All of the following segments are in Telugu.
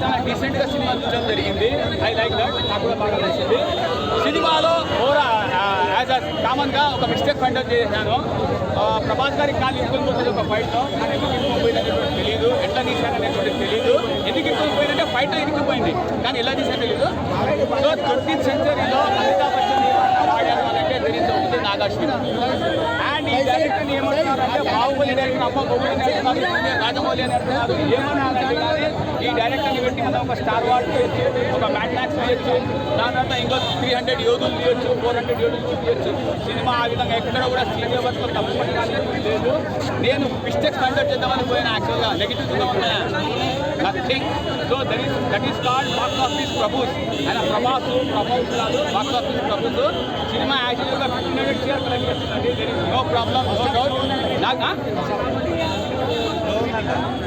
చాలా డీసెంట్గా సినిమా చూడడం జరిగింది. ఐ లైక్ దట్ నాకు కూడా బాగా నచ్చింది. సినిమాలో ఓరా యాజ్ అ కామన్గా ఒక మిస్టేక్ ఫైండ్ అవుట్ చేశాను ప్రభాస్ గారికి కాలు ఇరుకుని పోతుంది ఒక ఫైట్లో. కానీ ఎందుకు ఇరుకుని తెలియదు ఎట్లా తీశారనేటువంటి తెలియదు ఎందుకు ఇరుకుని పోయిందంటే ఫైట్ ఇరుక్కుపోయింది. కానీ ఎలా తీసా తెలియదు సో ట్వంటీ సెంచరీలో అమితాబ్ బచ్చన్ వాడారు అని అంటే తెలియదు. నాగార్జున. అంటే బాహుబలి డైరెక్టర్ అమ్మ బొమ్మలు అంటున్నారు రాజమౌళి అని అంటున్నారు ఏమనాలంటే కానీ ఈ డైరెక్టర్ని పెట్టి మనం ఒక స్టార్ వార్ చేయొచ్చు ఒక మ్యాట్ మ్యాక్స్ తీయచ్చు దాని తర్వాత ఇంకో త్రీ హండ్రెడ్ యోధులు తీయచ్చు ఫోర్ హండ్రెడ్ యోధులు చూపించచ్చు సినిమా ఆ విధంగా ఎక్కడ కూడా సీనియర్ వరకు తప్పకుండా లేదు. నేను మిస్టేక్స్ కండక్ట్ చేద్దామని పోయిన యాక్చువల్గా నెగిటివ్గా ఉన్నాయా nothing so that is that is called box office ప్రభుస్ ఆయన ప్రభాసు ప్రభాస్ కాదు బాక్స్ ఆఫీస్ ప్రభూస్ సినిమా యాక్చువల్గా ఫిఫ్టీన్ హండ్రెడ్ చేయాలి కలెక్ట్ చేస్తుందండి is no problem no doubt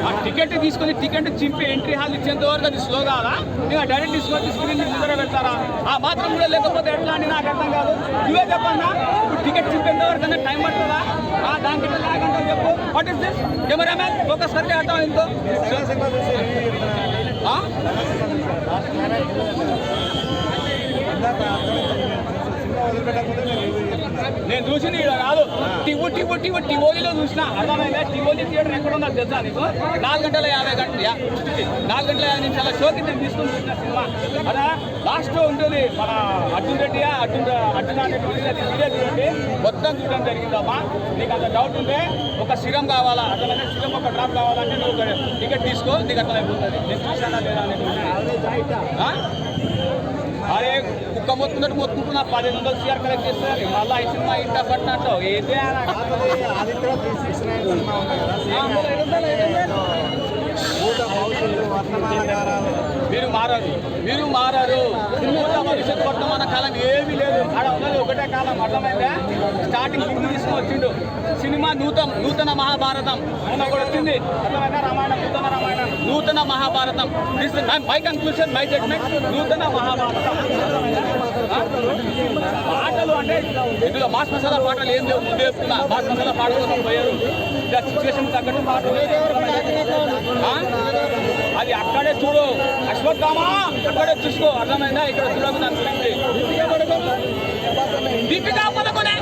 ఆ టికెట్ తీసుకొని టికెట్ చింపి ఎంట్రీ హాల్ ఇచ్చేంత వరకు అది స్లో కాదా? ఇంకా డైరెక్ట్ తీసుకొని స్క్రీన్ నిద్ర పెడతారా? ఆ మాత్రం కూడా లేకపోతే ఎట్లా అని నాకు అర్థం కాదు. నువ్వే చెప్పన్నా? ఇప్పుడు టికెట్ చింపేంత వరకు అన్న టైం పడుతుందా? ఆ దానికి లేకుండా చెప్పు. వాట్ ఇస్ దిస్ కెమెరామెన్ ఒకసారి ఆటం ఎంతో వదిలిపెట్టకపోతే నేను చూసింది ఇక్కడ కాదు. టివ్వు టివ్వు టివ్వు టివోలీలో చూసిన. అర్థమైందా? టివోలీ థియేటర్ ఎక్కడ ఉందో తెలుసా నీకు? నాలుగు గంటల యాభై గంటల నాలుగు గంటల యాభై నిమిషాల షోకి నేను తీసుకుని చూసిన సినిమా. అదా? లాస్ట్ ఉంటుంది మన అర్జున్ రెడ్డి అర్జున్ అర్జున్ మీరే చూడండి. మొత్తం చూడడం జరిగిందమ్మా నీకు అంత డౌట్ ఉంటే ఒక సిరం కావాలా? అర్థమైతే సిరం ఒక డ్రాప్ కావాలంటే నువ్వు టికెట్ తీసుకో నీకు అర్థమైపోతుంది. నేను చూసానా లేదా కుక్క మొత్తుకున్నట్టు మొత్తుకుంటున్నా పదిహేను వందలు సీఆర్ కలెక్ట్ చేస్తున్నారు. మళ్ళీ ఈ సినిమా ఇంట పట్టినట్టు ఏదే మీరు మారారు. మీరు మారారు. భూత భవిష్యత్ వర్తమాన కాలం ఏమీ లేదు. ఆడ ఉన్నది ఒకటే కాలం. అర్థమైందా? స్టార్టింగ్ హిందీ తీసుకుని వచ్చిండు. సినిమా నూతన నూతన మహాభారతం. మొన్న కూడా వచ్చింది. అర్థమైందా? రామాయణం నూతన రామాయణం. నూతన Mahabharatam. This my conclusion my judgement నూతన మహాభారతం. ఇందులో మాస్ మసాలా పాటలు ఏం లేవు. ముందే చెప్తున్నా మాస్ మసాలా పాటలు పోయారు. ఇంకా సిచ్యువేషన్ తగ్గట్టు పాటలు? అది అక్కడే చూడు. అశ్వత్థామా అక్కడే చూసుకో. అర్థమైందా? ఇక్కడ చూడకు దాని గురించి దీపికా పదకొనే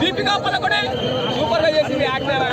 దీపికా పదకొనే సూపర్గా చేసింది యాక్టర్